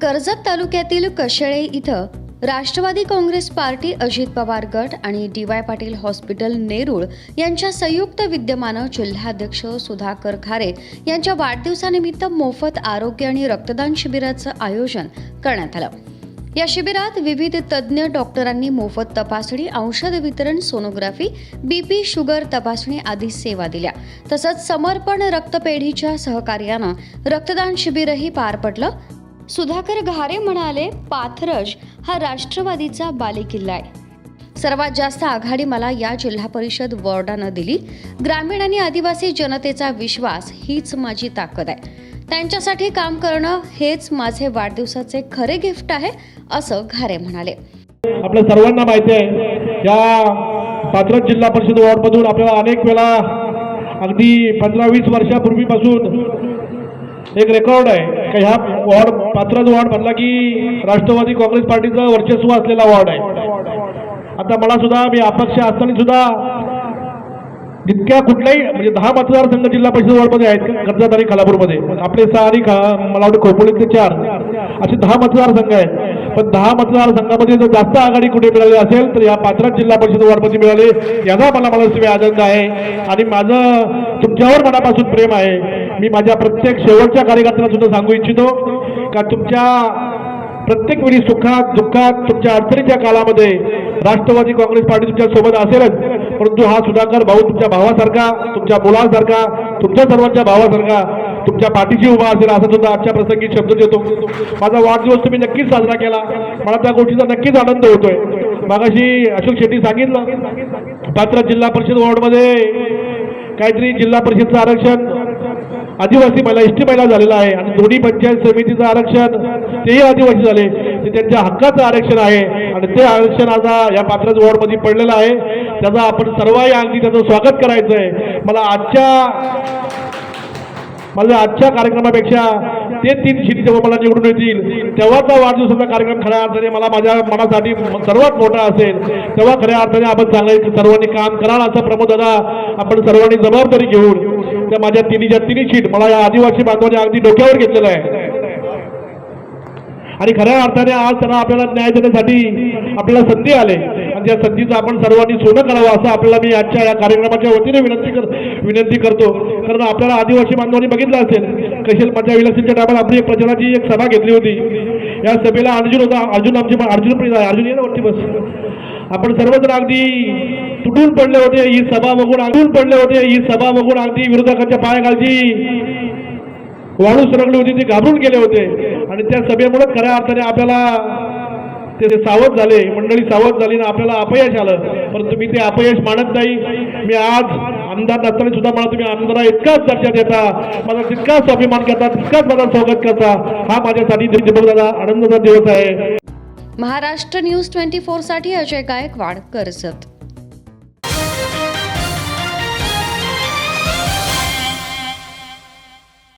कर्जत तालुक्यातील कशेळे इथं राष्ट्रवादी काँग्रेस पार्टी अजित पवार गट आणि D Y Patil hospital Nerul यांच्या संयुक्त विद्यमानं जिल्हाध्यक्ष सुधाकर खारे यांच्या वाढदिवसानिमित्त मोफत आरोग्य आणि रक्तदान शिबिराचं आयोजन करण्यात आलं. या शिबिरात विविध तज्ज्ञ डॉक्टरांनी मोफत तपासणी औषध वितरण सोनोग्राफी बीपी शुगर तपासणी आदी सेवा दिल्या. तसंच समर्पण रक्तपेढीच्या सहकार्यानं रक्तदान शिबिरही पार पडलं. सुधाकर घारे म्हणाले पाथरज हा राष्ट्रवादीचा बालेकिल्ला आहे. सर्वात जास्त आघाडी मला या जिल्हा परिषद वॉर्डानं दिली. ग्रामीण आणि आदिवासी जनतेचा विश्वास हीच माझी ताकद आहे. त्यांच्यासाठी काम करणं हेच माझे वाढदिवसाचे खरे गिफ्ट आहे असं घारे म्हणाले. आपल्या सर्वांना माहिती आहे या पात्रज जिल्हा परिषद वॉर्डमधून आपल्याला अनेक वेळा अगदी पंधरा वीस वर्षापूर्वीपासून एक रेकॉर्ड आहे. का ह्या वॉर्ड पात्रज वॉर्ड म्हणला की राष्ट्रवादी काँग्रेस पार्टीचं वर्चस्व असलेला वॉर्ड आहे. आता मला सुद्धा मी अपक्ष असताना सुद्धा जितक्या कुठल्याही म्हणजे दहा मतदारसंघ जिल्हा परिषद वॉर्डमध्ये आहेत का? कर्जत आणि खालापूरमध्ये. आपले सहा आणि खा मला वाटतं खोपोलीतले चार. असे दहा मतदारसंघ आहेत. पण दहा मतदारसंघामध्ये जर जास्त आघाडी कुठे मिळाली असेल तर या पात्रात जिल्हा परिषद वॉर्डमध्ये मिळाले याचा मला मला आनंद आहे. आणि माझं तुमच्यावर मनापासून प्रेम आहे. मी माझ्या प्रत्येक शेवटच्या कार्यकर्त्यांना सुद्धा सांगू इच्छितो का तुमच्या प्रत्येक वेळी सुखात दुःखात तुमच्या अडचणीच्या काळामध्ये राष्ट्रवादी काँग्रेस पार्टी तुमच्यासोबत असेलच परंतु हा सुधाकर भाऊ तुमच्या भावासारखा तुमच्या मुलासारखा तुमच्या सर्वांच्या भावासारखा तुमच्या पाठीशी उभा असेल असं सुद्धा आजच्या प्रसंगी शब्द देतो. माझा वाढदिवस तुम्ही नक्कीच साजरा केला. मला त्या गोष्टीचा नक्कीच आनंद होतोय. मागाशी अशोक शेट्टी सांगितलं पात्र जिल्हा परिषद वॉर्डमध्ये काहीतरी जिल्हा परिषदचं आरक्षण आदिवासी महिला एसटी महिला झालेला आहे. आणि दोन्ही पंचायत समितीचं आरक्षण तेही आदिवासी झाले. ते त्यांच्या हक्काचं आरक्षण आहे. आणि ते आरक्षण आता या पात्रज वॉर्डमध्ये पडलेलं आहे. त्याचा आपण सर्वही अगदी त्याचं स्वागत करायचं आहे मला आजच्या मला आजच्या कार्यक्रमापेक्षा ते तीन शिटी जेव्हा मला निवडून येतील तेव्हाचा वाढदिवसाचा कार्यक्रम खऱ्या अर्थाने मला माझ्या मनासाठी सर्वात मोठा असेल. तेव्हा खऱ्या अर्थाने आपण सांगायचं सर्वांनी काम कराल असं प्रमोद दादा आपण सर्वांनी जबाबदारी घेऊन त्या माझ्या तिन्हीच्या तिन्ही शीट मला या आदिवासी बांधवाने अगदी डोक्यावर घेतलेलं आहे. आणि खऱ्या अर्थाने आज त्यांना आपल्याला न्याय देण्यासाठी आपल्याला संधी आले. आणि त्या संधीचं आपण सर्वांनी सोनं करावं असं आपल्याला मी आजच्या या कार्यक्रमाच्या वतीने विनंती कर विनंती करतो. कारण आपल्याला आदिवासी बांधवांनी बघितलं असेल कशेल माझ्या विलसीच्या टायमाला आपली एक प्रचाराची एक सभा घेतली होती. या सभेला अर्जुन होता अर्जुन आमचे अर्जुन प्रिय अर्जुन ये ना बस. आपण सर्वजण अगदी तुटून पडले होते ही सभा बघून अडून पडले होते ही सभा बघून अगदी विरोधकांच्या पायाखालची वाळू सरकली होती ते घाबरून गेले होते. आणि त्या सभेमुळे खऱ्या अर्थाने आपल्याला ते सावध झाले. मंडळी सावध झाली ना आपल्याला अपयश आलं. परंतु मी ते अपयश मानत नाही. मी आज आमदार नसताना सुद्धा मला तुम्ही आमदारा इतकाच दर्जा देता. माझा तितकाच अभिमान करता तितकाच माझा स्वागत करता. हा माझ्यासाठी दादा आनंदाचा दिवस आहे. महाराष्ट्र न्यूज ट्वेंटी फोरसाठी अजय गायकवाड कर्जत.